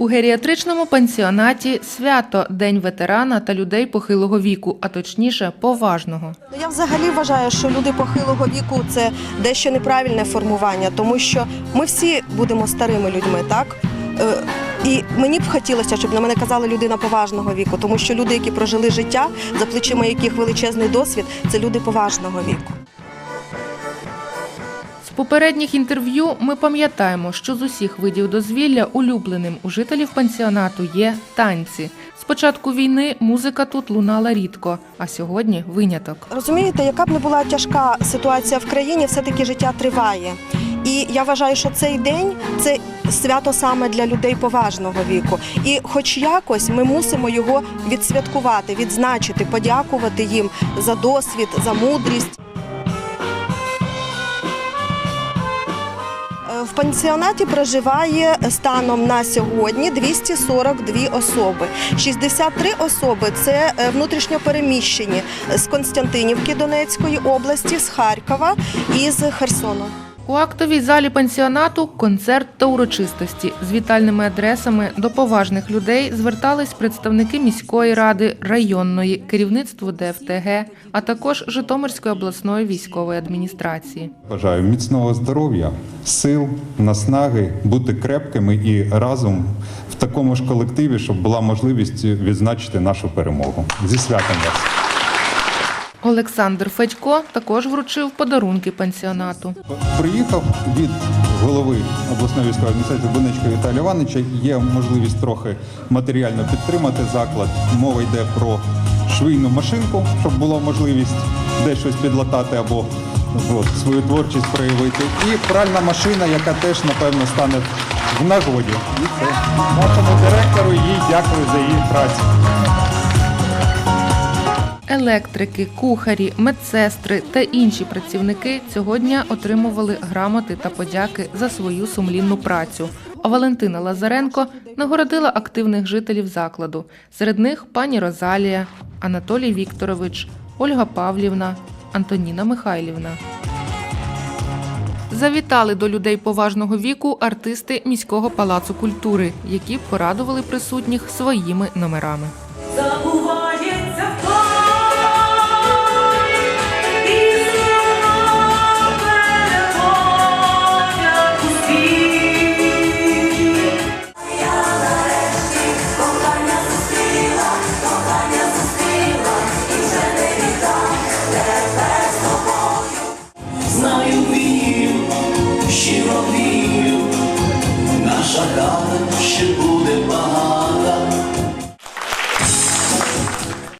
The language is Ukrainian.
У геріатричному пансіонаті свято День ветерана та людей похилого віку, а точніше поважного. Ну, Я взагалі вважаю, що люди похилого віку це дещо неправильне формування, тому що ми всі будемо старими людьми, так? Е, І мені б хотілося, щоб на мене казали людина поважного віку, тому що люди, які прожили життя, за плечима яких величезний досвід, це люди поважного віку. Попередніх інтерв'ю ми пам'ятаємо, що з усіх видів дозвілля улюбленим у жителів пансіонату є танці. З початку війни музика тут лунала рідко, а сьогодні виняток. Розумієте, яка б не була тяжка ситуація в країні, все-таки життя триває. І я вважаю, що цей день це свято саме для людей поважного віку. І, хоч якось, ми мусимо його відсвяткувати, відзначити, подякувати їм за досвід, за мудрість. В пансіонаті проживає станом на сьогодні 242 особи. 63 особи це внутрішньопереміщені внутрішньо переміщені з Константинівки Донецької області, з Харкова і з Херсону. У актовій залі пансіонату концерт та урочистості з вітальними адресами до поважних людей звертались представники міської ради, районної, керівництво ДФТГ, а також Житомирської обласної військової адміністрації. Бажаю міцного здоров'я, сил, наснаги, бути крепкими і разом в такому ж колективі, щоб була можливість відзначити нашу перемогу. Зі святом вас! Олександр Федько також вручив подарунки пансіонату. Приїхав від голови обласної військової адміністрації Буничка Віталія Івановича. Є можливість трохи матеріально підтримати заклад. Мова йде про швейну машинку, щоб була можливість десь щось підлатати або от, свою творчість проявити. І пральна машина, яка теж напевно стане в нагоді. І це нашому директору їй дякую за її працю. Електрики, кухарі, медсестри та інші працівники цього дня отримували грамоти та подяки за свою сумлінну працю. А Валентина Лазаренко нагородила активних жителів закладу. Серед них пані Розалія, Анатолій Вікторович, Ольга Павлівна, Антоніна Михайлівна. Завітали до людей поважного віку артисти міського палацу культури, які порадували присутніх своїми номерами. Dağların ışığı